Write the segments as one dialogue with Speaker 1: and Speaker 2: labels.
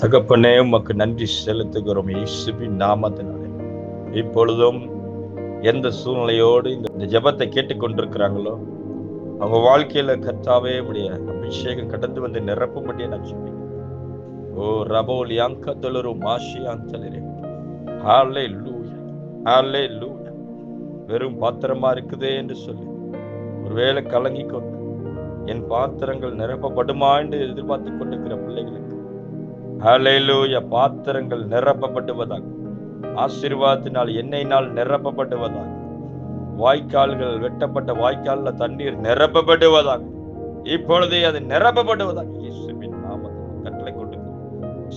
Speaker 1: தகப்பனே உமக்கு நன்றி செலுத்துகிறோம். இயேசுவின் நாமத்தினாலே. இப்பொழுதும் எந்த சூழ்நிலையோடு இந்த ஜெபத்தை கேட்டுக்கொண்டிருக்கிறாங்களோ அவங்க வாழ்க்கையில கத்தாவே உடைய அபிஷேகம் கடந்து வந்து நிரப்பும்படியே நான் சொல்லுவேன் ஓ ரபோல் யாங்க தொலரு மாஷி அந்தலரே ஹாலே லூயா ஹாலே லூயா வெறும் பாத்திரமா இருக்குதே என்று சொல்லி. ஒருவேளை கலங்கி கொண்டு என் பாத்திரங்கள் நிரப்பப்படுமா என்று எதிர்பார்த்து கொண்டிருக்கிற பிள்ளைகளுக்கு அலையிலூய பாத்திரங்கள் நிரப்பப்பட்டுவதாக. ஆசீர்வாதத்தினால் எண்ணெயினால் நிரப்பப்பட்டுவதாக. வாய்க்கால்கள் வெட்டப்பட்ட வாய்க்காலில் தண்ணீர் நிரப்பப்படுவதாக இப்பொழுதே அது நிரப்பப்படுவதாக இயேசுவின் நாமத்தில் கட்டளை கொண்டு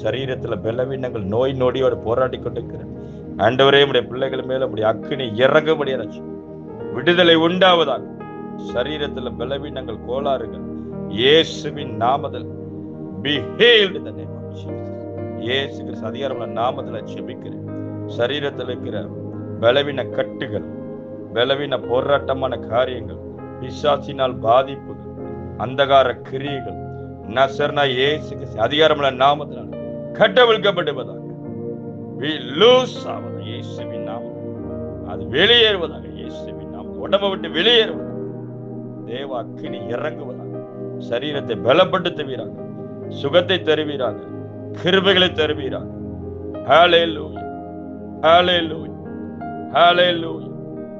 Speaker 1: சரீரத்தில் பலவீனங்கள் நோய் நொடியோடு போராடி கொண்டிருக்கிறேன் ஆண்டவரே உடைய பிள்ளைகள் மேல உடைய அக்கினி இறங்கும்படியாச்சு விடுதலை உண்டாவதாக. சரீரத்தில் பலவீனங்கள் கோளாறுகள். இயேசுவின் நாமத்தில் be healed in இயேசு கிறிஸ்து அதிகாரமுள்ள நாமத்துல செபிக்கிறேன் சரீரத்தில் இருக்கிற பலவீன கட்டுகள் பலவீன போராட்டமான காரியங்கள் பிசாசினால் பாதிப்புகள் அந்தகார கிரியைகள் நசர்னா இயேசு கிறிஸ்து அதிகாரமுள்ள நாமத்தினால் கட்டவிழ்க்கப்படுவதாக. இயேசுவின் நாமத்தில் அது வெளியேறுவதாக இயேசுவின் நாமம். உடம்பை விட்டு வெளியேறுவதாக. தேவ அக்கினி இறங்குவதாக. சரீரத்தை பலப்படுத்துவீராக. சுகத்தை தருவீராக. கிருபைகளை தருவீராக. லூய் ஹalleluya லூய்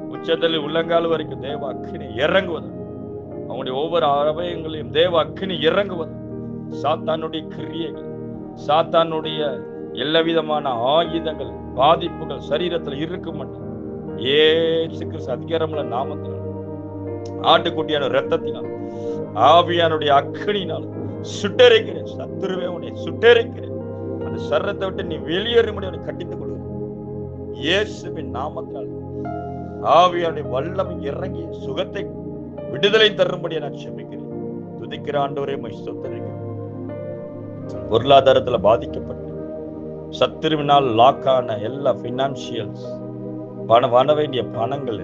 Speaker 1: உச்சத்தில் உள்ளங்கால் வரைக்கும் தேவ அக்கினி இறங்குவது. அவனுடைய ஒவ்வொரு அவயங்களையும் தேவ அக்கினி இறங்குவது. சாத்தானுடைய கிரியைகள் சாத்தானுடைய எல்லா விதமான ஆயுதங்கள் பாதிப்புகள் சரீரத்தில் இருக்கும் மட்டும் ஏசு கிறிஸ்து அதிகாரமுள்ள நாமத்தினால் ஆட்டுக்குட்டியான ரத்தத்தினால் ஆவியானுடைய அக்கினினாலும் சுட்டரிக்கிறேன். சத்துருவே உன்னை சுட்டரிக்கிறேன். அந்த சர்ரத்தை விட்டு நீ வெளியேறும்படி அவனை கட்டித்துக் கொள்கிறேன் இயேசுவின் நாமத்தால் ஆவியானுடைய வல்லம் இறங்கி சுகத்தை விடுதலை தரும்படி நான் செபிக்கிறேன். துதிக்கிற ஆண்டவரே மகிழ்ச்சி பொருளாதாரத்துல பாதிக்கப்பட்டு சத்துருவினால் லாக் ஆன எல்லா பினான்சியல்ஸ் பண வர வேண்டிய பணங்கள்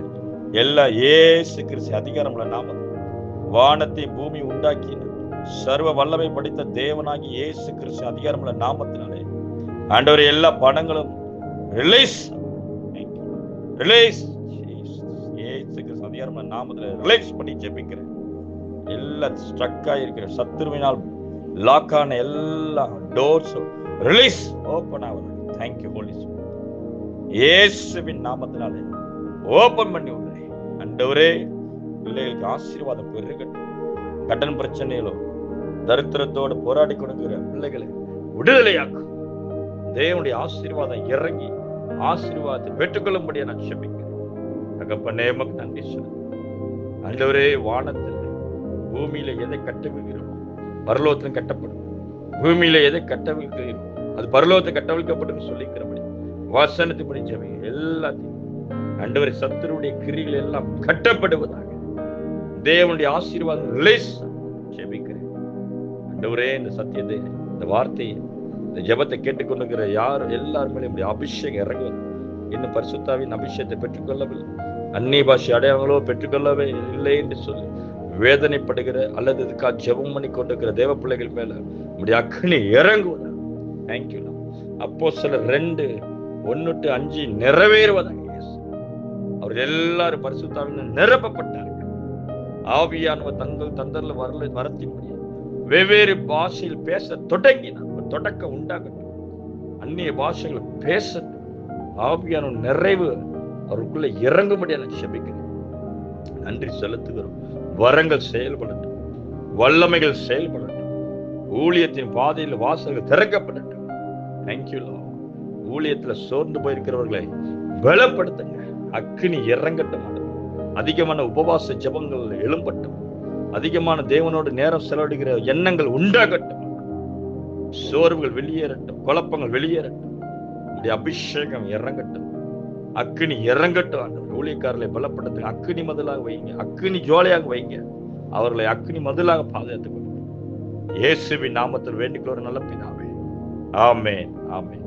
Speaker 1: எல்லா ஏசு கிறிஸ்து அதிகாரம்ல நாம வானத்தை பூமி உண்டாக்கின சர்வ வல்லமை படித்த தேவனாகி இயேசு கிறிஸ்து அதிகாரமுள்ள நாமத்தினாலே. ஆண்டவர் எல்லா படங்களும் ரிலீஸ் ரிலீஸ் இயேசு கிறிஸ்து அதிகாரமுள்ள நாமத்தில் ரிலீஸ் பண்ணி ஜெபிக்கிறேன். எல்லா ஸ்ட்ரக் ஆகிருக்கிற சத்துருவினால் லாக் ஆன எல்லா டோர்ஸும் ரிலீஸ் ஓப்பன் ஆகுது தேங்க்யூ ஹோலி இயேசுவின் நாமத்தினாலே ஓபன் பண்ணி விடுறேன் அண்டவரே பிள்ளைகளுக்கு ஆசீர்வாதம் பெருகட்டும். கடன் பிரச்சனையிலோ தரித்திரத்தோடு போராடி கொடுக்கிற பிள்ளைகளை விடுதலையாக்கும் தேவனுடைய ஆசீர்வாதம் இறங்கி ஆசீர்வாதத்தை பெற்றுக்கொள்ளும்படியா நான் செபிக்கிறேன். தகப்பனே உமக்கு நன்றி சொல்லுங்க ஆண்டவரே வானத்தில் பூமியில எதை கட்டவிழ்கிறோம் பரலோகத்திலும் கட்டப்படும். பூமியில எதை கட்டவிழ்கிறோம் அது பரலோகத்தை கட்டவிழ்க்கப்படும் சொல்லிக்கிறபடி வாசனத்தின்படி ஜெபிங்க எல்லாத்தையும் அண்டவரை சத்துருடைய கிரிகள் எல்லாம் கட்டப்படுவதாக தேவனுடைய ஆசீர்வாதம் ரிலீஸ் ஜெபிக்கிறேன். ஆண்டவரே இந்த சத்தியத்தை இந்த வார்த்தையை இந்த ஜெபத்தை கேட்டுக்கொண்டிருக்கிற யார் எல்லாருமே இப்படி அபிஷேகம் இறங்குவது இன்னும் பரிசுத்தாவின் அபிஷேகத்தை பெற்றுக்கொள்ளவில்லை. அந்நிய பாஷை அடையாளங்களோ பெற்றுக்கொள்ளவே இல்லை என்று சொல்லி வேதனைப்படுகிற அல்லது இதுக்காக ஜெபம் பண்ணி கொண்டிருக்கிற தேவ பிள்ளைகள் மேல நம்முடைய அக்னி இறங்குவதா தேங்க்யூ அப்போ சில ரெண்டு ஒன்னு அஞ்சு நிறைவேறுவதாக அவர் எல்லாரும் பரிசுத்தாவின் நிரப்பப்பட்ட ஆவியானவர் தங்கள் தந்தர்ல வரல வரத்தின் முடியும் வெவ்வேறு பாஷையில் பேச தொடங்கினார். தொடக்கம் உண்டாகட்டும். அந்நிய பாஷைகள் பேசட்டும் ஆவியான நிறைவு அவருக்குள்ள இறங்கும்படியான நான் செபிக்கிறேன். நன்றி செலுத்துகிறோம். வரங்கள் செயல்படட்டும். வல்லமைகள் செயல்படட்டும். ஊழியத்தின் பாதையில் வாசல்கள் திறக்கப்படட்டும். தேங்க்யூ ஊழியத்துல சோர்ந்து போயிருக்கிறவர்களை பலப்படுத்துங்க. அக்னி இறங்கட்டும் அதிகமான உபவாச ஜபங்கள் எழும்பட்டும். அதிகமான தேவனோடு நேரம் செலவிடுகிற எண்ணங்கள் உண்டாகட்டும். சோர்வுகள் வெளியேறட்டும் குழப்பங்கள் வெளியேறட்டும். இப்படி அபிஷேகம் இறங்கட்டும். அக்னி இறங்கட்டும் ஆண்டவர். ஊழியக்காரர்களை பலப்படுத்துங்க. அக்னி மதிலாக வைங்க. அக்னி ஜோலையாக வைங்க. அவர்களை அக்னி மதிலாக பாதுகாத்துக் கொள்ளுங்க இயேசுவின் நாமத்தில் வேண்டிக்கொள்ள நல்ல பினாவே ஆமேன். ஆமேன்.